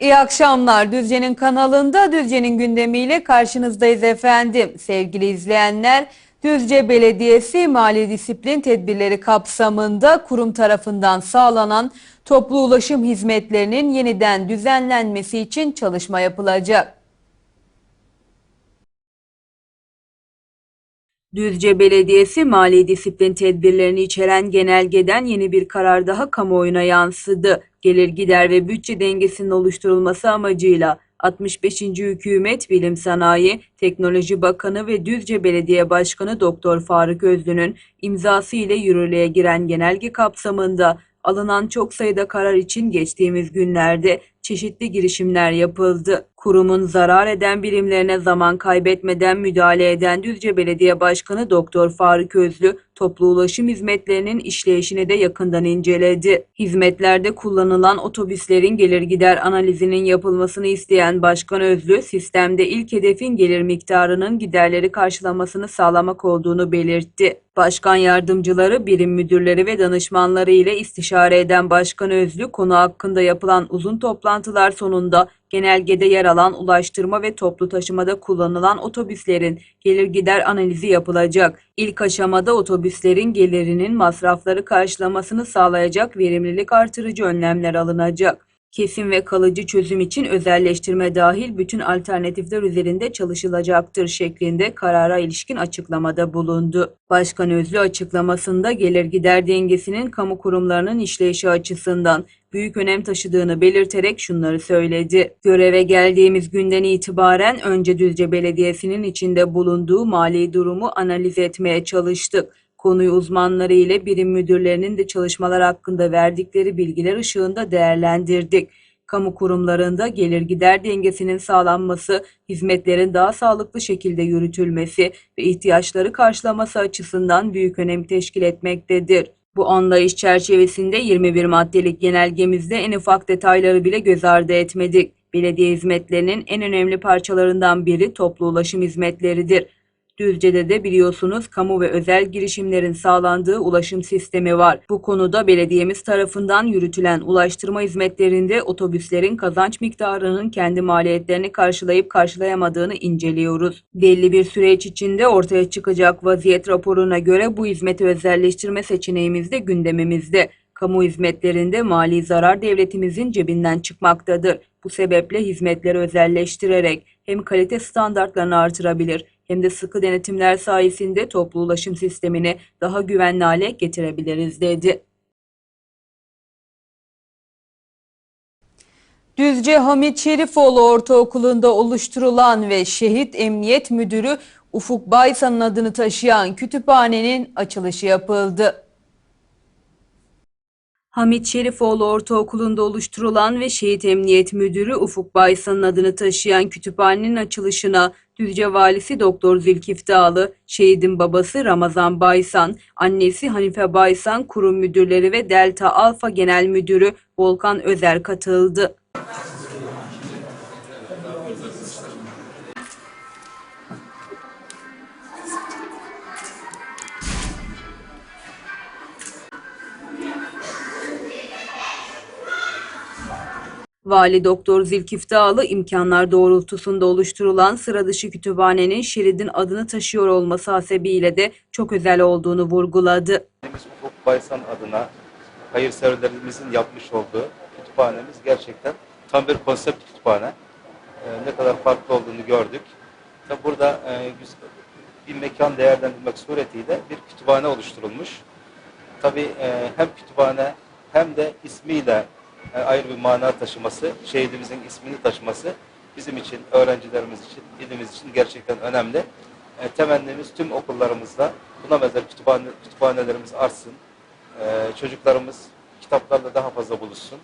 İyi akşamlar. Düzce'nin kanalında Düzce'nin gündemiyle karşınızdayız efendim. Sevgili izleyenler, Düzce Belediyesi mali disiplin tedbirleri kapsamında kurum tarafından sağlanan toplu ulaşım hizmetlerinin yeniden düzenlenmesi için çalışma yapılacak. Düzce Belediyesi mali disiplin tedbirlerini içeren genelgeden yeni bir karar daha kamuoyuna yansıdı. Gelir gider ve bütçe dengesinin oluşturulması amacıyla 65. Hükümet Bilim Sanayi, Teknoloji Bakanı ve Düzce Belediye Başkanı Doktor Faruk Özlü'nün imzası ile yürürlüğe giren genelge kapsamında alınan çok sayıda karar için geçtiğimiz günlerde çeşitli girişimler yapıldı. Kurumun zarar eden birimlerine zaman kaybetmeden müdahale eden Düzce Belediye Başkanı Doktor Faruk Özlü, toplu ulaşım hizmetlerinin işleyişini de yakından inceledi. Hizmetlerde kullanılan otobüslerin gelir gider analizinin yapılmasını isteyen Başkan Özlü, sistemde ilk hedefin gelir miktarının giderleri karşılamasını sağlamak olduğunu belirtti. Başkan yardımcıları, birim müdürleri ve danışmanları ile istişare eden Başkan Özlü, konu hakkında yapılan uzun toplantılar sonunda genelgede yer alan ulaştırma ve toplu taşımada kullanılan otobüslerin gelir gider analizi yapılacak. İlk aşamada otobüslerin gelirinin masrafları karşılamasını sağlayacak verimlilik artırıcı önlemler alınacak. Kesin ve kalıcı çözüm için özelleştirme dahil bütün alternatifler üzerinde çalışılacaktır şeklinde karara ilişkin açıklamada bulundu. Başkan Özlü açıklamasında gelir gider dengesinin kamu kurumlarının işleyişi açısından büyük önem taşıdığını belirterek şunları söyledi. Göreve geldiğimiz günden itibaren önce Düzce Belediyesi'nin içinde bulunduğu mali durumu analiz etmeye çalıştık. Konuyu uzmanları ile birim müdürlerinin de çalışmalar hakkında verdikleri bilgiler ışığında değerlendirdik. Kamu kurumlarında gelir gider dengesinin sağlanması, hizmetlerin daha sağlıklı şekilde yürütülmesi ve ihtiyaçları karşılaması açısından büyük önem teşkil etmektedir. Bu anlayış çerçevesinde 21 maddelik genelgemizde en ufak detayları bile göz ardı etmedik. Belediye hizmetlerinin en önemli parçalarından biri toplu ulaşım hizmetleridir. Düzce'de de biliyorsunuz kamu ve özel girişimlerin sağlandığı ulaşım sistemi var. Bu konuda belediyemiz tarafından yürütülen ulaştırma hizmetlerinde otobüslerin kazanç miktarının kendi maliyetlerini karşılayıp karşılayamadığını inceliyoruz. Belli bir süreç içinde ortaya çıkacak vaziyet raporuna göre bu hizmeti özelleştirme seçeneğimiz de gündemimizde. Kamu hizmetlerinde mali zarar devletimizin cebinden çıkmaktadır. Bu sebeple hizmetleri özelleştirerek hem kalite standartlarını artırabilir hem de sıkı denetimler sayesinde toplu ulaşım sistemini daha güvenli hale getirebiliriz dedi. Düzce Hamit Şerifoğlu Ortaokulu'nda oluşturulan ve Şehit Emniyet Müdürü Ufuk Baysan'ın adını taşıyan kütüphanenin açılışı yapıldı. Hamit Şerifoğlu Ortaokulu'nda oluşturulan ve Şehit Emniyet Müdürü Ufuk Baysan'ın adını taşıyan kütüphanenin açılışına Düzce Valisi Doktor Zülkif Dağlı, şehidin babası Ramazan Baysan, annesi Hanife Baysan, kurum müdürleri ve Delta Alfa Genel Müdürü Volkan Özer katıldı. Vali Doktor Zilkif Dağlı imkanlar doğrultusunda oluşturulan sıra dışı kütüphanenin Şerid'in adını taşıyor olması hasebiyle de çok özel olduğunu vurguladı. Ufuk Baysan adına hayırseverlerimizin yapmış olduğu kütüphanemiz gerçekten tam bir konsept kütüphane. Ee, ne kadar farklı olduğunu gördük. Tabi burada e, bir mekan değerlendirmek suretiyle bir kütüphane oluşturulmuş. Tabi hem kütüphane hem de ismiyle e, ayrı bir mana taşıması, şehidimizin ismini taşıması bizim için, öğrencilerimiz için, ilimiz için gerçekten önemli. E, temennimiz tüm okullarımızda buna benzer kütüphane, kütüphanelerimiz artsın. E, çocuklarımız kitaplarla daha fazla buluşsun.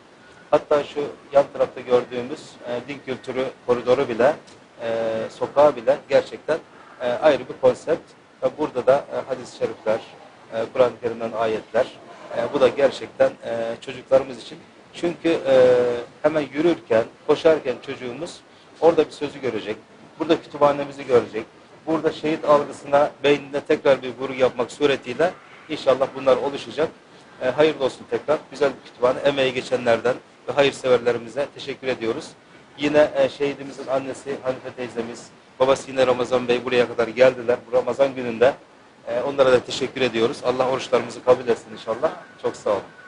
Hatta şu yan tarafta gördüğümüz e, din kültürü koridoru bile, e, sokağı bile gerçekten e, ayrı bir konsept. Ve burada da e, hadis-i şerifler, e, Kur'an-ı Kerim'den ayetler, e, bu da gerçekten e, çocuklarımız için. Çünkü e, hemen yürürken, koşarken çocuğumuz orada bir sözü görecek, burada kütüphanemizi görecek, burada şehit algısına beyninde tekrar bir vurgu yapmak suretiyle inşallah bunlar oluşacak. E, hayırlı olsun tekrar. Güzel bir kütüphane. Emeği geçenlerden ve hayırseverlerimize teşekkür ediyoruz. Yine e, şehidimizin annesi Hanife teyzemiz, babası yine Ramazan Bey buraya kadar geldiler. Bu Ramazan gününde e, onlara da teşekkür ediyoruz. Allah oruçlarımızı kabul etsin inşallah. Çok sağ olun.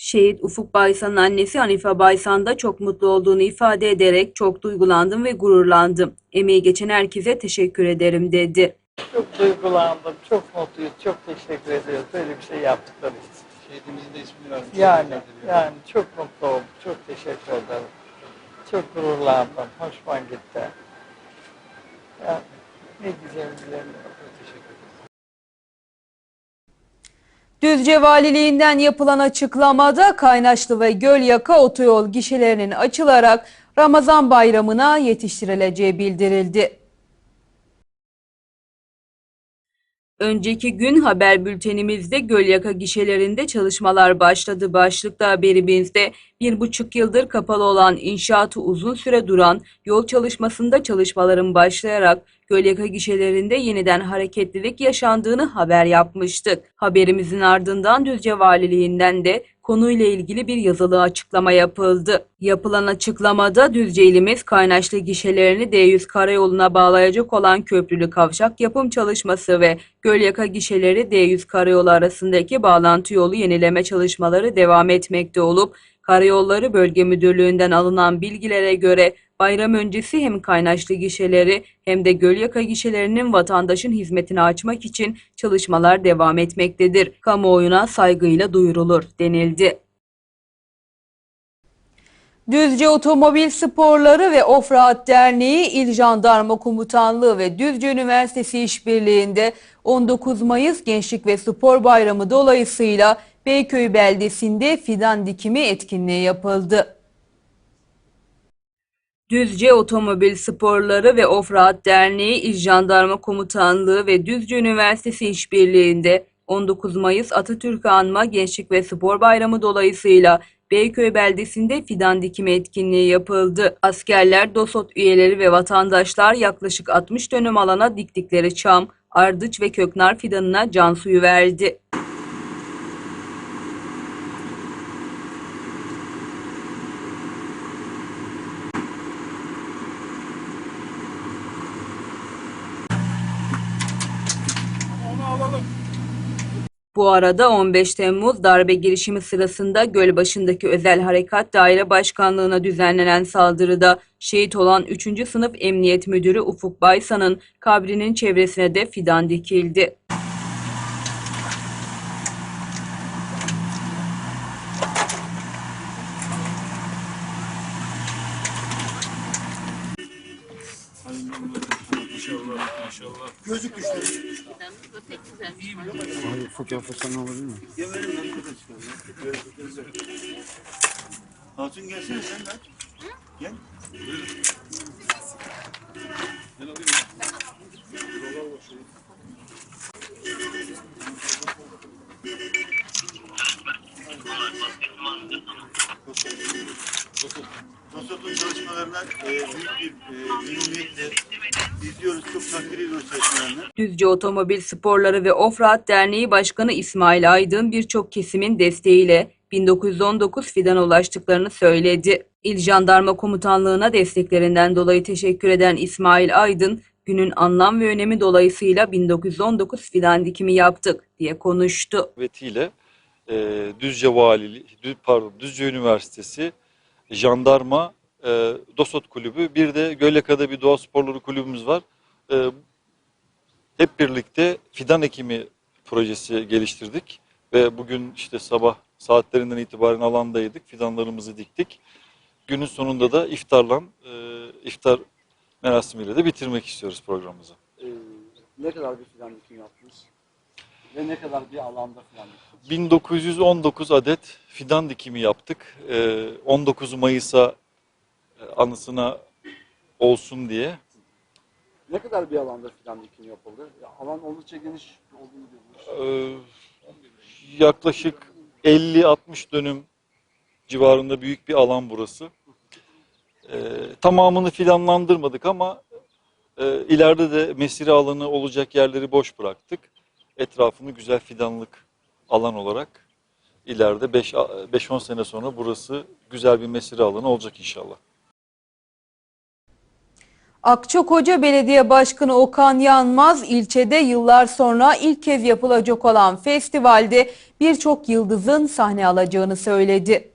Şehit Ufuk Baysan'ın annesi Hanife Baysan da çok mutlu olduğunu ifade ederek çok duygulandım ve gururlandım. Emeği geçen herkese teşekkür ederim dedi. Çok duygulandım, çok mutluyuz, çok teşekkür ediyoruz böyle bir şey yaptıkları için. Şehidimizin de ismini vermiş. Yani, yani çok mutlu oldum, çok teşekkür ederim. Çok gururlandım, hoşuma gitti. Yani ne güzel bilemiyorum. Düzce Valiliğinden yapılan açıklamada Kaynaşlı ve Gölyaka otoyol gişelerinin açılarak Ramazan bayramına yetiştirileceği bildirildi. Önceki gün haber bültenimizde Gölyaka gişelerinde çalışmalar başladı. Başlıkta haberimizde bir buçuk yıldır kapalı olan inşaatı uzun süre duran yol çalışmasında çalışmaların başlayarak Gölyaka gişelerinde yeniden hareketlilik yaşandığını haber yapmıştık. Haberimizin ardından Düzce Valiliğinden de konuyla ilgili bir yazılı açıklama yapıldı. Yapılan açıklamada Düzce ilimiz Kaynaşlı gişelerini D100 karayoluna bağlayacak olan köprülü kavşak yapım çalışması ve Gölyaka gişeleri D100 karayolu arasındaki bağlantı yolu yenileme çalışmaları devam etmekte olup Karayolları Bölge Müdürlüğü'nden alınan bilgilere göre bayram öncesi hem Kaynaşlı gişeleri hem de Gölyaka gişelerinin vatandaşın hizmetine açmak için çalışmalar devam etmektedir. Kamuoyuna saygıyla duyurulur denildi. Düzce Otomobil Sporları ve Ofraat Derneği İl Jandarma Komutanlığı ve Düzce Üniversitesi işbirliğinde 19 Mayıs Gençlik ve Spor Bayramı dolayısıyla Beyköy beldesinde fidan dikimi etkinliği yapıldı. Düzce Otomobil Sporları ve Ofraat Derneği İl Jandarma Komutanlığı ve Düzce Üniversitesi işbirliğinde 19 Mayıs Atatürk Anma Gençlik ve Spor Bayramı dolayısıyla Beyköy beldesinde fidan dikimi etkinliği yapıldı. Askerler, DOSOT üyeleri ve vatandaşlar yaklaşık 60 dönüm alana diktikleri çam, ardıç ve köknar fidanına can suyu verdi. Bu arada 15 Temmuz darbe girişimi sırasında Gölbaşı'ndaki Özel Harekat Daire Başkanlığı'na düzenlenen saldırıda şehit olan 3. sınıf Emniyet Müdürü Ufuk Baysan'ın kabrinin çevresine de fidan dikildi. Ufak yapırsan olabilir mi? Yemeğim ben burada çıkıyorum. Hatun gelsene sen de. Gel. Gel alayım. Düzce Otomobil Sporları ve Ofraat Derneği Başkanı İsmail Aydın birçok kesimin desteğiyle 1919 fidana ulaştıklarını söyledi. İl Jandarma Komutanlığı'na desteklerinden dolayı teşekkür eden İsmail Aydın, günün anlam ve önemi dolayısıyla 1919 fidan dikimi yaptık diye konuştu. davetiyle e, Düzce Valiliği, Dü- pardon Düzce Üniversitesi, Jandarma, e, Dosot Kulübü, bir de Gölyaka'da bir doğa sporları kulübümüz var. E, hep birlikte fidan ekimi projesi geliştirdik ve bugün işte sabah saatlerinden itibaren alandaydık, fidanlarımızı diktik. Günün sonunda da iftarla, e, iftar merasimiyle de bitirmek istiyoruz programımızı. Ee, ne kadar bir fidan dikimi yaptınız? Ve ne kadar bir alanda fidan diktiniz? 1919 adet fidan dikimi yaptık. Ee, 19 Mayıs'a e, anısına olsun diye. Ne kadar bir alanda fidan dikimi yapıldı? Ya, alan oldukça geniş olduğunu görüyoruz. Ee, yaklaşık 50-60 dönüm civarında büyük bir alan burası. Ee, tamamını fidanlandırmadık ama e, ileride de mesire alanı olacak yerleri boş bıraktık. Etrafını güzel fidanlık alan olarak ileride 5-10 sene sonra burası güzel bir mesire alanı olacak inşallah. Akçakoca Belediye Başkanı Okan Yanmaz ilçede yıllar sonra ilk kez yapılacak olan festivalde birçok yıldızın sahne alacağını söyledi.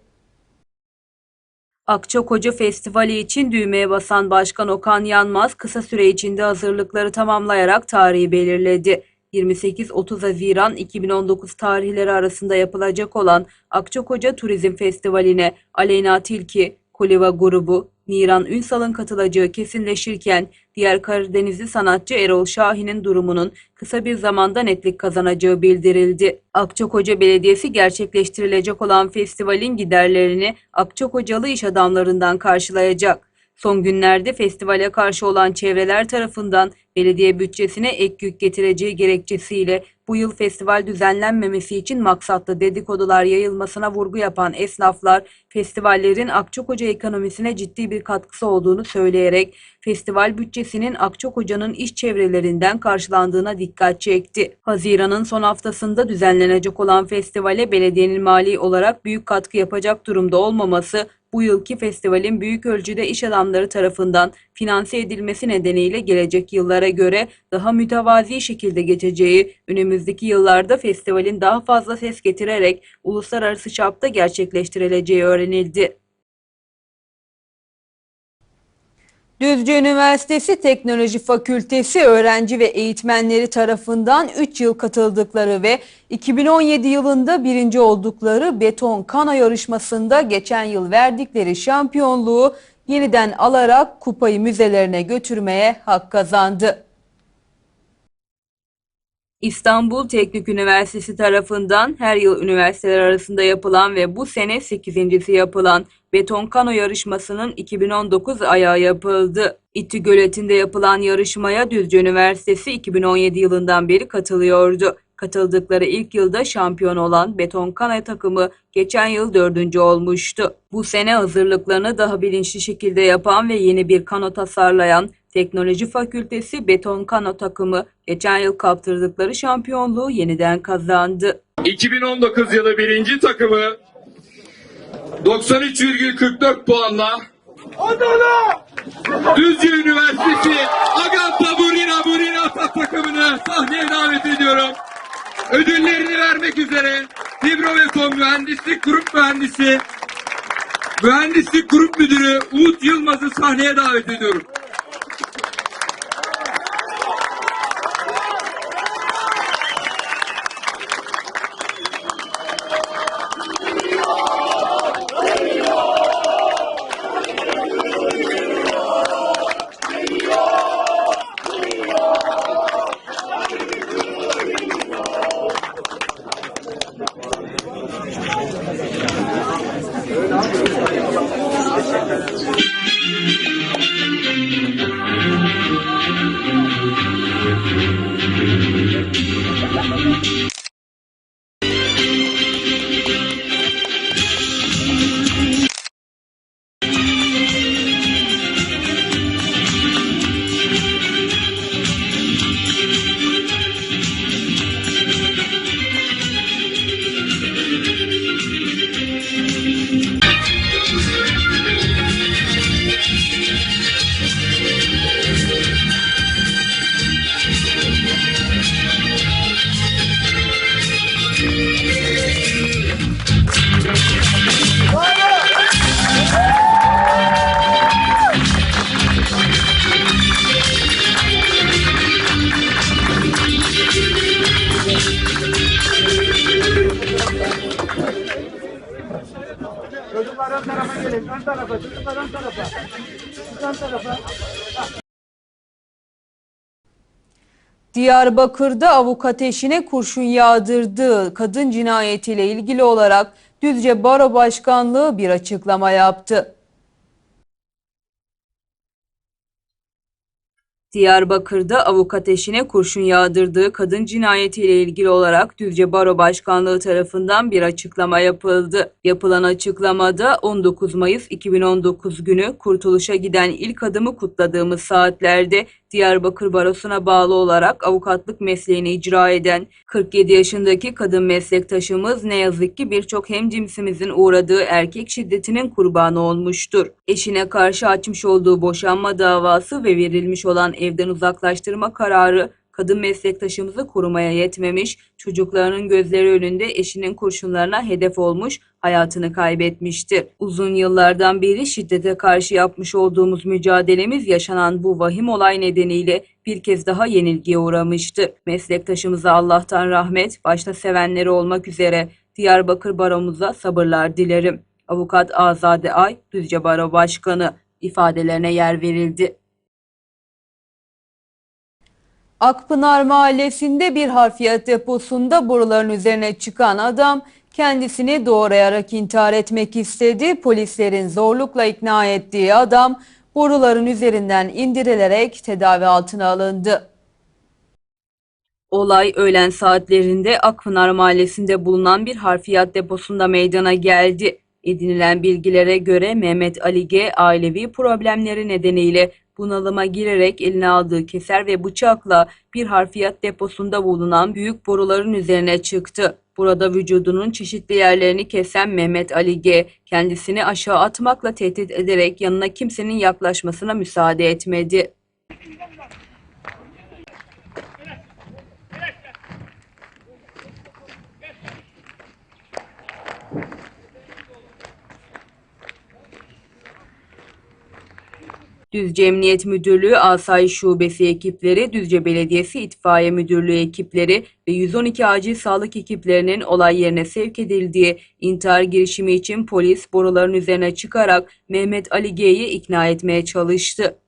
Akçakoca Festivali için düğmeye basan Başkan Okan Yanmaz kısa süre içinde hazırlıkları tamamlayarak tarihi belirledi. 28-30 Haziran 2019 tarihleri arasında yapılacak olan Akçakoca Turizm Festivali'ne Aleyna Tilki, Koliva grubu, Niran Ünsal'ın katılacağı kesinleşirken diğer Karadenizli sanatçı Erol Şahin'in durumunun kısa bir zamanda netlik kazanacağı bildirildi. Akçakoca Belediyesi gerçekleştirilecek olan festivalin giderlerini Akçakocalı iş adamlarından karşılayacak. Son günlerde festivale karşı olan çevreler tarafından belediye bütçesine ek yük getireceği gerekçesiyle bu yıl festival düzenlenmemesi için maksatlı dedikodular yayılmasına vurgu yapan esnaflar, festivallerin Akçakoca ekonomisine ciddi bir katkısı olduğunu söyleyerek festival bütçesinin Akçakoca'nın iş çevrelerinden karşılandığına dikkat çekti. Haziran'ın son haftasında düzenlenecek olan festivale belediyenin mali olarak büyük katkı yapacak durumda olmaması bu yılki festivalin büyük ölçüde iş adamları tarafından finanse edilmesi nedeniyle gelecek yıllara göre daha mütevazi şekilde geçeceği, önümüzdeki yıllarda festivalin daha fazla ses getirerek uluslararası çapta gerçekleştirileceği öğrenildi. Düzce Üniversitesi Teknoloji Fakültesi öğrenci ve eğitmenleri tarafından 3 yıl katıldıkları ve 2017 yılında birinci oldukları beton kano yarışmasında geçen yıl verdikleri şampiyonluğu yeniden alarak kupayı müzelerine götürmeye hak kazandı. İstanbul Teknik Üniversitesi tarafından her yıl üniversiteler arasında yapılan ve bu sene 8.si yapılan beton kano yarışmasının 2019 ayağı yapıldı. İTÜ Göleti'nde yapılan yarışmaya Düzce Üniversitesi 2017 yılından beri katılıyordu. Katıldıkları ilk yılda şampiyon olan beton kano takımı geçen yıl dördüncü olmuştu. Bu sene hazırlıklarını daha bilinçli şekilde yapan ve yeni bir kano tasarlayan Teknoloji Fakültesi beton kano takımı geçen yıl kaptırdıkları şampiyonluğu yeniden kazandı. 2019 yılı birinci takımı 93,44 puanla Düzce Üniversitesi Aganta Burina Burina takımını sahneye davet ediyorum. Ödüllerini vermek üzere Fibrobeton Mühendislik Grup Mühendisi Mühendislik Grup Müdürü Umut Yılmaz'ı sahneye davet ediyorum. Diyarbakır'da avukat eşine kurşun yağdırdığı kadın cinayetiyle ilgili olarak Düzce Baro Başkanlığı bir açıklama yaptı. Diyarbakır'da avukat eşine kurşun yağdırdığı kadın cinayetiyle ilgili olarak Düzce Baro Başkanlığı tarafından bir açıklama yapıldı. Yapılan açıklamada 19 Mayıs 2019 günü kurtuluşa giden ilk adımı kutladığımız saatlerde Diyarbakır Barosu'na bağlı olarak avukatlık mesleğini icra eden 47 yaşındaki kadın meslektaşımız ne yazık ki birçok hemcinsimizin uğradığı erkek şiddetinin kurbanı olmuştur. Eşine karşı açmış olduğu boşanma davası ve verilmiş olan evden uzaklaştırma kararı kadın meslektaşımızı korumaya yetmemiş, çocuklarının gözleri önünde eşinin kurşunlarına hedef olmuş, hayatını kaybetmiştir. Uzun yıllardan beri şiddete karşı yapmış olduğumuz mücadelemiz yaşanan bu vahim olay nedeniyle bir kez daha yenilgiye uğramıştır. Meslektaşımıza Allah'tan rahmet, başta sevenleri olmak üzere Diyarbakır Baromuza sabırlar dilerim. Avukat Azade Ay, Düzce Baro Başkanı ifadelerine yer verildi. Akpınar Mahallesi'nde bir harfiyat deposunda boruların üzerine çıkan adam kendisini doğrayarak intihar etmek istedi. Polislerin zorlukla ikna ettiği adam boruların üzerinden indirilerek tedavi altına alındı. Olay öğlen saatlerinde Akpınar Mahallesi'nde bulunan bir harfiyat deposunda meydana geldi. Edinilen bilgilere göre Mehmet Ali G. ailevi problemleri nedeniyle bunalıma girerek eline aldığı keser ve bıçakla bir harfiyat deposunda bulunan büyük boruların üzerine çıktı. Burada vücudunun çeşitli yerlerini kesen Mehmet Ali G. kendisini aşağı atmakla tehdit ederek yanına kimsenin yaklaşmasına müsaade etmedi. Düzce Emniyet Müdürlüğü Asayiş Şubesi ekipleri, Düzce Belediyesi İtfaiye Müdürlüğü ekipleri ve 112 acil sağlık ekiplerinin olay yerine sevk edildiği intihar girişimi için polis boruların üzerine çıkarak Mehmet Ali G'yi ikna etmeye çalıştı.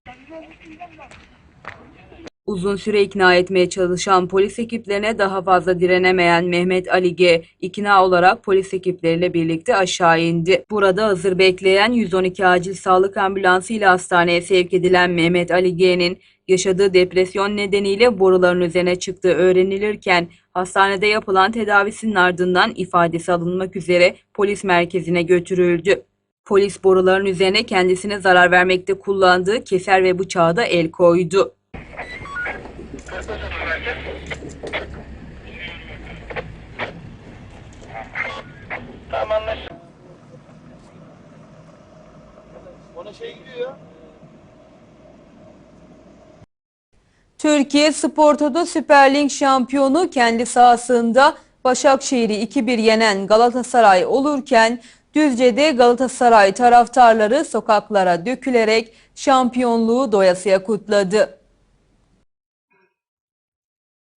Uzun süre ikna etmeye çalışan polis ekiplerine daha fazla direnemeyen Mehmet Ali G. ikna olarak polis ekipleriyle birlikte aşağı indi. Burada hazır bekleyen 112 acil sağlık ambulansı ile hastaneye sevk edilen Mehmet Ali G.'nin yaşadığı depresyon nedeniyle boruların üzerine çıktığı öğrenilirken hastanede yapılan tedavisinin ardından ifadesi alınmak üzere polis merkezine götürüldü. Polis boruların üzerine kendisine zarar vermekte kullandığı keser ve bıçağı da el koydu. Türkiye Spor Toto Süper Lig şampiyonu kendi sahasında Başakşehir'i 2-1 yenen Galatasaray olurken Düzce'de Galatasaray taraftarları sokaklara dökülerek şampiyonluğu doyasıya kutladı.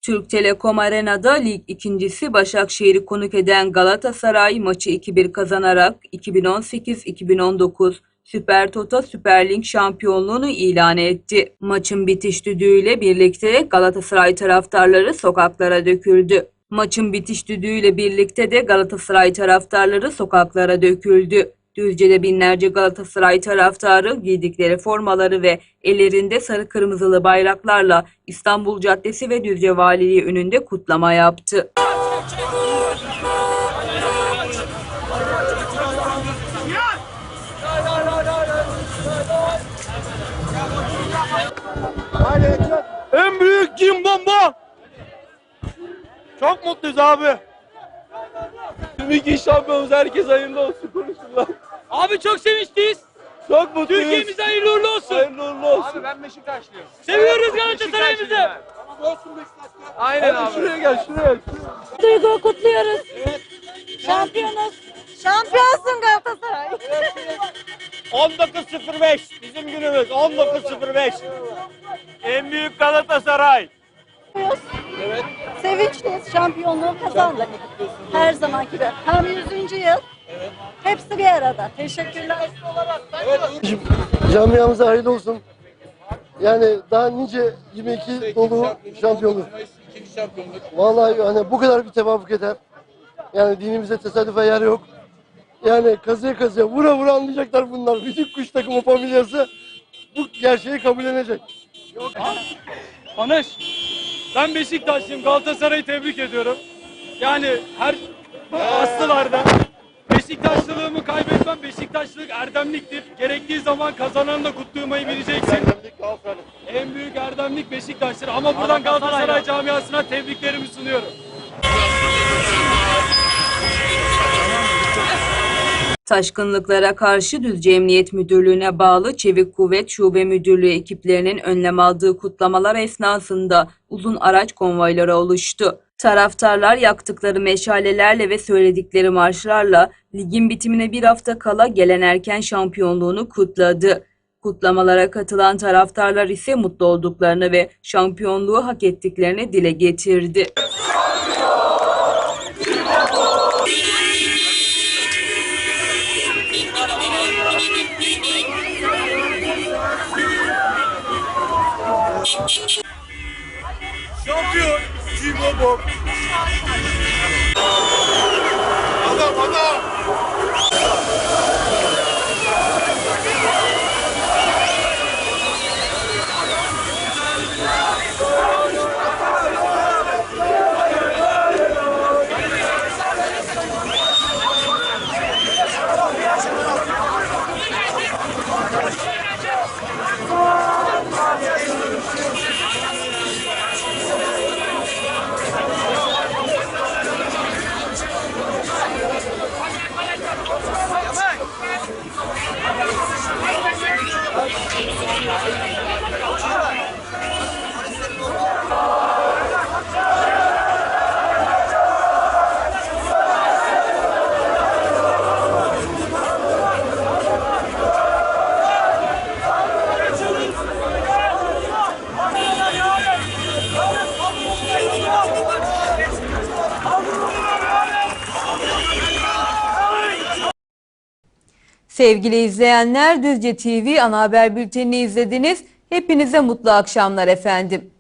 Türk Telekom Arena'da lig ikincisi Başakşehir'i konuk eden Galatasaray maçı 2-1 kazanarak 2018-2019 Süper Toto Süper Lig şampiyonluğunu ilan etti. Maçın bitiş düdüğüyle birlikte Galatasaray taraftarları sokaklara döküldü. Maçın bitiş düdüğüyle birlikte de Galatasaray taraftarları sokaklara döküldü. Düzce'de binlerce Galatasaray taraftarı giydikleri formaları ve ellerinde sarı kırmızılı bayraklarla İstanbul Caddesi ve Düzce Valiliği önünde kutlama yaptı. En büyük kim bomba? Çok mutluyuz abi. 22 şampiyonuz herkes hayırlı olsun konuşurlar. Abi çok sevinçliyiz. Çok mutluyuz. Türkiye'mize hayırlı uğurlu olsun. Hayırlı uğurlu olsun. Abi ben Beşiktaşlıyım. Seviyoruz Galatasaray'ımızı. Aynen abi. Şuraya gel şuraya. Duygu kutluyoruz. Şampiyonuz. Şampiyonsun Galatasaray. 19.05 bizim günümüz 19.05. En büyük Galatasaray. Sevinçliyiz. Şampiyonluğu kazandık. Her zamanki gibi. Tam 100. yıl. Hepsi bir arada. Teşekkürler. Camiamıza hayırlı olsun. Yani daha nice 22 dolu şampiyonluk. Vallahi hani bu kadar bir tevafuk eder. Yani dinimize tesadüfe yer yok. Yani kazıya kazıya vura vura anlayacaklar bunlar. Bütün kuş takımı familyası bu gerçeği kabullenecek. Konuş. Ben Beşiktaşlıyım. Galatasaray'ı tebrik ediyorum. Yani her aslılarda Beşiktaşlılığımı kaybetmem. Beşiktaşlılık erdemliktir. Gerektiği zaman kazananla kutlamayı bileceksin. En büyük erdemlik Beşiktaş'tır ama buradan Galatasaray camiasına tebriklerimi sunuyorum. Taşkınlıklara karşı Düzce Emniyet Müdürlüğü'ne bağlı Çevik Kuvvet Şube Müdürlüğü ekiplerinin önlem aldığı kutlamalar esnasında uzun araç konvoyları oluştu. Taraftarlar yaktıkları meşalelerle ve söyledikleri marşlarla ligin bitimine bir hafta kala gelen erken şampiyonluğunu kutladı. Kutlamalara katılan taraftarlar ise mutlu olduklarını ve şampiyonluğu hak ettiklerini dile getirdi. Şampiyon gbogbo. Ọ̀dọ̀ ọ̀dọ̀. Sevgili izleyenler Düzce TV ana haber bültenini izlediniz. Hepinize mutlu akşamlar efendim.